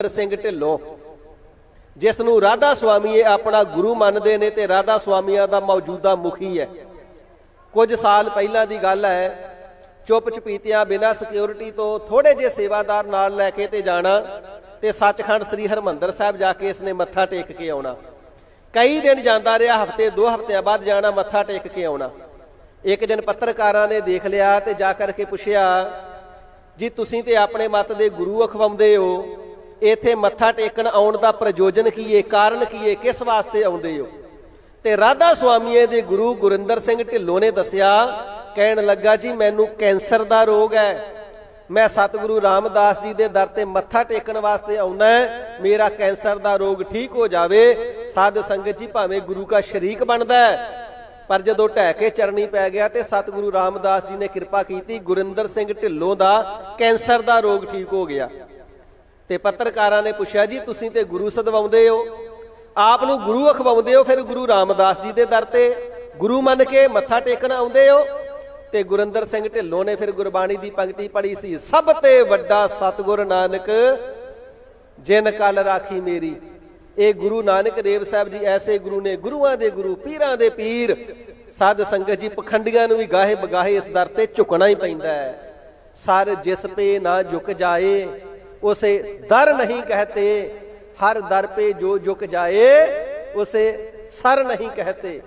ਸਿੰਘ ਢਿੱਲੋਂ, ਜਿਸ ਨੂੰ ਰਾਧਾ ਸੁਆਮੀਏ ਆਪਣਾ ਗੁਰੂ ਮੰਨਦੇ ਨੇ ਤੇ ਰਾਧਾ ਸੁਆਮੀਆਂ ਦਾ ਮੌਜੂਦਾ ਮੁਖੀ ਹੈ। ਕੁਝ ਸਾਲ ਪਹਿਲਾਂ ਦੀ ਗੱਲ ਹੈ, ਚੁੱਪ ਚਪੀਤਿਆਂ ਬਿਨਾਂ ਸਿਕਿਉਰਿਟੀ ਤੋਂ ਥੋੜੇ ਜਿਹੇ ਸੇਵਾਦਾਰ ਨਾਲ ਲੈ ਕੇ ਤੇ ਜਾਣਾ ਤੇ ਸੱਚਖੰਡ ਸ੍ਰੀ ਹਰਮੰਦਰ ਸਾਹਿਬ ਜਾ ਕੇ ਇਸਨੇ ਮੱਥਾ ਟੇਕ ਕੇ ਆਉਣਾ। ਕਈ ਦਿਨ ਜਾਂਦਾ ਰਿਹਾ, ਹਫ਼ਤੇ, ਦੋ ਹਫਤਿਆਂ ਬਾਅਦ ਜਾਣਾ, ਮੱਥਾ ਟੇਕ ਕੇ ਆਉਣਾ। ਇੱਕ ਦਿਨ ਪੱਤਰਕਾਰਾਂ ਨੇ ਦੇਖ ਲਿਆ ਤੇ ਜਾ ਕਰਕੇ ਪੁੱਛਿਆ, ਜੀ, ਤੁਸੀਂ ਤੇ ਆਪਣੇ ਮਤ ਦੇ ਗੁਰੂ ਅਖਵਾਉਂਦੇ ਹੋ? ਇੱਥੇ ਮੱਥਾ ਟੇਕਣ ਆਉਣ ਦਾ ਪ੍ਰਯੋਜਨ ਕੀ ਹੈ ਕਾਰਨ ਕੀ ਹੈ ਕਿਸ ਵਾਸਤੇ ਆਉਂਦੇ ਹੋ? ਤੇ ਰਾਧਾ ਸੁਆਮੀਏ ਦੇ ਗੁਰੂ ਗੁਰਿੰਦਰ ਸਿੰਘ ਢਿੱਲੋਂ ਨੇ ਦੱਸਿਆ, ਕਹਿਣ ਲੱਗਾ, ਜੀ, ਮੈਨੂੰ ਕੈਂਸਰ ਦਾ ਰੋਗ ਹੈ। ਮੈਂ ਸਤਿਗੁਰੂ ਰਾਮਦਾਸ ਜੀ ਦੇ ਦਰ ਤੇ ਮੱਥਾ ਟੇਕਣ ਵਾਸਤੇ ਆਉਂਦਾ ਹੈ। ਮੇਰਾ ਕੈਂਸਰ ਦਾ ਰੋਗ ਠੀਕ ਹੋ ਜਾਵੇ। ਸਾਧ ਸੰਗਤ ਜੀ, ਭਾਵੇਂ ਗੁਰੂ ਦਾ ਸ਼ਰੀਕ ਬਣਦਾ ਹੈ, ਪਰ ਜਦੋਂ ਢਹਿ ਕੇ ਚਰਨੀ ਪੈ ਗਿਆ ਤੇ ਸਤਿਗੁਰੂ ਰਾਮਦਾਸ ਜੀ ਨੇ ਕਿਰਪਾ ਕੀਤੀ, ਗੁਰਿੰਦਰ ਸਿੰਘ ਢਿੱਲੋਂ ਦਾ ਕੈਂਸਰ ਦਾ ਰੋਗ ਠੀਕ ਹੋ ਗਿਆ। ਤੇ ਪੱਤਰਕਾਰਾਂ ਨੇ ਪੁੱਛਿਆ, ਜੀ, ਤੁਸੀਂ ਤੇ ਗੁਰੂ ਸਦਵਾਉਂਦੇ ਹੋ। ਆਪ ਨੂੰ ਗੁਰੂ ਅਖਵਾਉਂਦੇ ਹੋ, ਫਿਰ ਗੁਰੂ ਰਾਮਦਾਸ ਜੀ ਦੇ ਦਰ ਤੇ। ਗੁਰੂ ਮੰਨ ਕੇ ਮੱਥਾ ਟੇਕਣ ਆਉਂਦੇ ਹੋ। ਤੇ ਗੁਰਿੰਦਰ ਸਿੰਘ ਢਿੱਲੋਂ ਨੇ ਫਿਰ ਗੁਰਬਾਣੀ ਦੀ ਪੰਕਤੀ ਪੜ੍ਹੀ ਸੀ, ਸਭ ਤੇ ਵੱਡਾ ਸਤਿਗੁਰ ਨਾਨਕ, ਜਿਨ ਕਲ ਰਾਖੀ ਮੇਰੀ। ਇਹ ਗੁਰੂ ਨਾਨਕ ਦੇਵ ਸਾਹਿਬ ਜੀ ਐਸੇ ਗੁਰੂ ਨੇ, ਗੁਰੂਆਂ ਦੇ ਗੁਰੂ, ਪੀਰਾਂ ਦੇ ਪੀਰ। ਸਾਧ ਸੰਗਤ ਜੀ, ਪਖੰਡੀਆਂ ਨੂੰ ਵੀ ਗਾਹੇ ਬਗਾਹੇ ਇਸ ਦਰ ਤੇ ਝੁਕਣਾ ਹੀ ਪੈਂਦਾ ਹੈ। ਸਰ ਜਿਸ ਤੇ ਨਾ ਝੁਕ ਜਾਏ ਉਸੇ ਦਰ ਨਹੀਂ ਕਹਤੇ, ਹਰ ਦਰ ਪੇ ਜੋ ਝੁਕ ਜਾਏ, ਉਸੇ ਸਰ ਨਹੀਂ ਕਹਤੇ।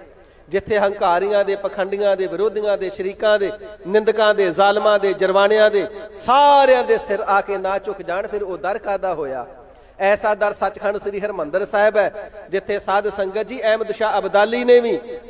ਜਿੱਥੇ ਹੰਕਾਰੀਆਂ ਦੇ, ਪਖੰਡੀਆਂ ਦੇ, ਵਿਰੋਧੀਆਂ ਦੇ, ਸ਼ਰੀਕਾਂ ਦੇ, ਨਿੰਦਕਾਂ ਦੇ, ਜ਼ਾਲਮਾਂ ਦੇ ਜਰਵਾਣਿਆਂ ਦੇ, ਸਾਰਿਆਂ ਦੇ ਸਿਰ ਆ ਕੇ ਨਾ ਝੁਕ ਜਾਣ, ਫਿਰ ਉਹ ਦਰ ਕਾਦਾ ਹੋਇਆ? ਐਸਾ ਦਰ ਸੱਚਖੰਡ ਸ੍ਰੀ ਹਰਮੰਦਰ ਸਾਹਿਬ ਹੈ, ਜਿੱਥੇ ਸਾਧ ਸੰਗਤ ਜੀ ਅਹਿਮਦ ਸ਼ਾਹ ਅਬਦਾਲੀ ਨੇ ਵੀ